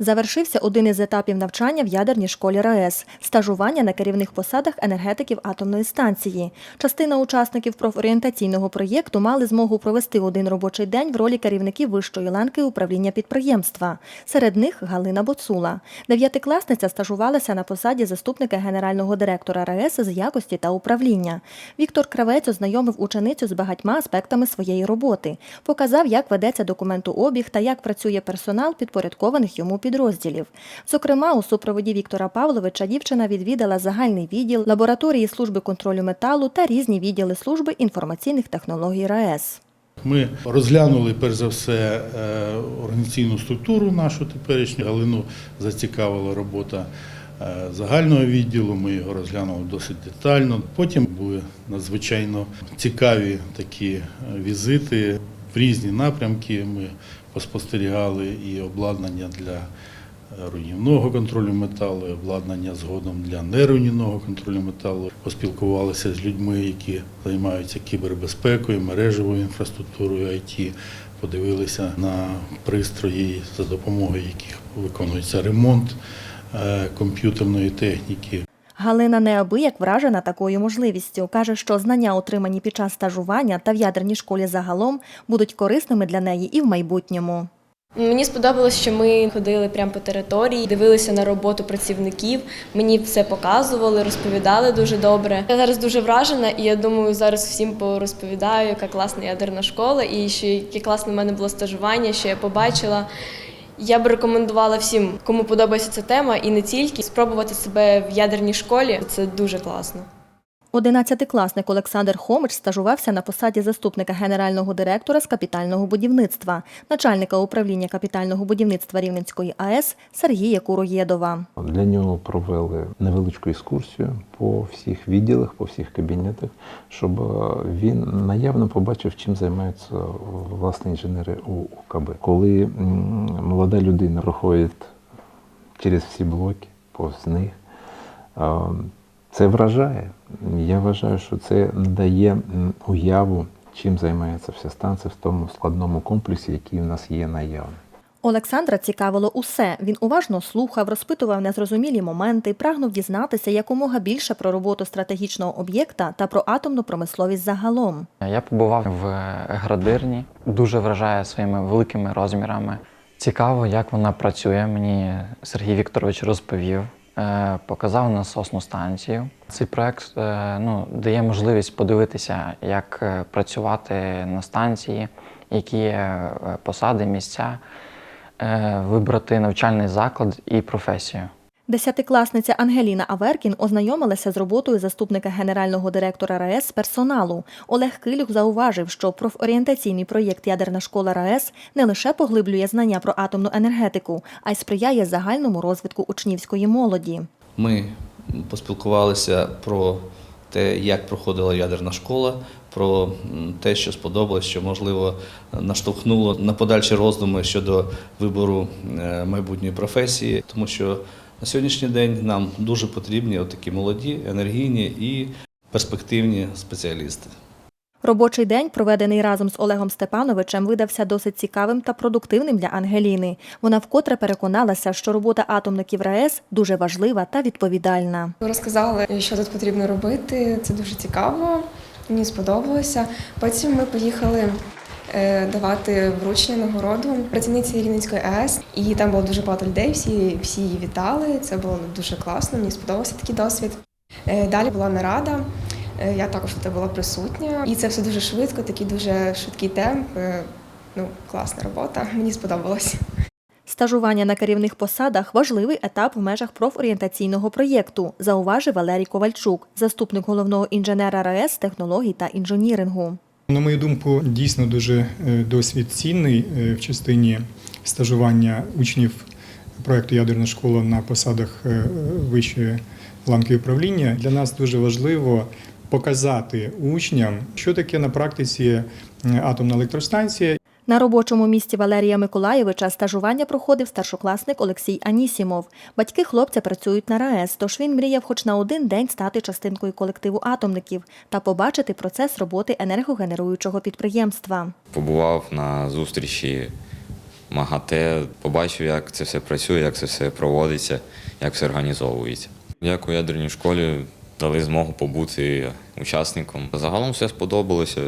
Завершився один із етапів навчання в ядерній школі РаЕС – стажування на керівних посадах енергетиків атомної станції. Частина учасників профорієнтаційного проєкту мали змогу провести один робочий день в ролі керівників вищої ланки управління підприємства. Серед них Галина Боцула. Дев'ятикласниця стажувалася на посаді заступника генерального директора РаЕС з якості та управління. Віктор Кравець ознайомив ученицю з багатьма аспектами своєї роботи, показав, як ведеться документообіг та як працює персонал підпорядкованих йому підрозділів. Зокрема, у супроводі Віктора Павловича дівчина відвідала загальний відділ лабораторії служби контролю металу та різні відділи служби інформаційних технологій РаЕС. Ми розглянули перш за все е, організаційну структуру нашу теперішню. Галину зацікавила робота е, загального відділу. Ми його розглянули досить детально. Потім були надзвичайно цікаві такі е, візити в різні напрямки. Ми поспостерігали і обладнання для е, руйнівного контролю металу, і обладнання згодом для неруйнівного контролю металу. Поспілкувалися з людьми, які займаються кібербезпекою, мережевою інфраструктурою IT. Подивилися на пристрої, за допомогою яких виконується ремонт е, комп'ютерної техніки. Галина неабияк вражена такою можливістю. Каже, що знання, отримані під час стажування та в ядерній школі загалом, будуть корисними для неї і в майбутньому. Мені сподобалось, що ми ходили прямо по території, дивилися на роботу працівників. Мені все показували, розповідали дуже добре. Я зараз дуже вражена, і я думаю, зараз всім порозповідаю, яка класна ядерна школа, і що яке класне в мене було стажування, що я побачила. Я б рекомендувала всім, кому подобається ця тема, і не тільки спробувати себе в ядерній школі. Це дуже класно. Одинадцятикласник Олександр Хомич стажувався на посаді заступника генерального директора з капітального будівництва, начальника управління капітального будівництва Рівненської АЕС Сергія Куроєдова. Для нього провели невеличку екскурсію по всіх відділах, по всіх кабінетах, щоб е, він наявно побачив, чим займаються е, власне інженери УКБ. Коли молода людина проходить через всі блоки, повз них, е, це вражає. Я вважаю, що це надає м, уяву, чим займається вся станція в тому складному комплексі, який в нас є наявний. Олександра цікавило усе. Він уважно слухав, розпитував незрозумілі моменти, прагнув дізнатися якомога більше про роботу стратегічного об'єкта та про атомну промисловість загалом. Я побував в градирні, дуже вражає своїми великими розмірами. Цікаво, як вона працює. Мені Сергій Вікторович розповів, показав насосну станцію. Цей проект е, ну, дає можливість подивитися, як е, працювати на станції, які е, посади, місця, е, вибрати навчальний заклад і професію. Десятикласниця Ангеліна Аверкін ознайомилася з роботою заступника генерального директора РаЕС з персоналу. Олег Килюх зауважив, що профорієнтаційний проєкт Ядерна школа РаЕС не лише поглиблює знання про атомну енергетику, а й сприяє загальному розвитку учнівської молоді. Ми поспілкувалися про те, як проходила ядерна школа, про те, що сподобалось, що можливо наштовхнуло на подальші роздуми щодо вибору е, майбутньої професії, тому що на сьогоднішній день нам дуже потрібні такі молоді, енергійні і перспективні спеціалісти. Робочий день, проведений разом з Олегом Степановичем, видався досить цікавим та продуктивним для Ангеліни. Вона вкотре переконалася, що робота атомників РаЕС дуже важлива та відповідальна. Розказали, що тут потрібно робити. Це дуже цікаво. Мені сподобалося. Потім ми поїхали давати вручення нагороду працівниці Рівненської АЕС. І там було дуже багато людей. Всі, всі її вітали. Це було дуже класно. Мені сподобався такий досвід. Е, Далі була нарада. Е, Я також тут була присутня. І це все дуже швидко, такий дуже швидкий темп. Е, Ну, класна робота. Мені сподобалось. Стажування на керівних посадах важливий етап в межах профорієнтаційного проєкту, зауважив Валерій Ковальчук, заступник головного інженера РаЕС технологій та інженірингу. На мою думку, дійсно дуже е, досвід цінний е, в частині стажування учнів проекту Ядерна школа на посадах е, вищої ланки управління. Для нас дуже важливо показати учням, що таке на практиці атомна електростанція На робочому місці Валерія Миколаєвича стажування проходив старшокласник Олексій Анісімов. Батьки хлопця працюють на РаЕС, тож він мріяв хоч на один день стати частинкою колективу атомників та побачити процес роботи енергогенеруючого підприємства. побував на зустрічі МАГАТЕ, побачив, як це все працює, як це все проводиться, як все організовується. Як ядерній школі дали змогу побути учасником. Загалом все сподобалося.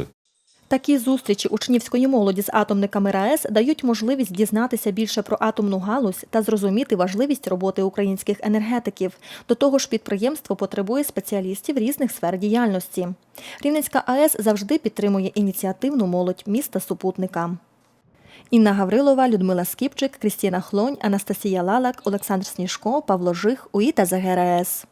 Такі зустрічі учнівської молоді з атомниками РаЕС дають можливість дізнатися більше про атомну галузь та зрозуміти важливість роботи українських енергетиків. До того ж, підприємство потребує спеціалістів різних сфер діяльності. Рівненська АЕС завжди підтримує ініціативну молодь міста супутника. Інна Гаврилова, Людмила Скіпчик, Крістіна Хлонь, Анастасія Лалак, Олександр Сніжко, Павло Жих, УІТА ЗГРС.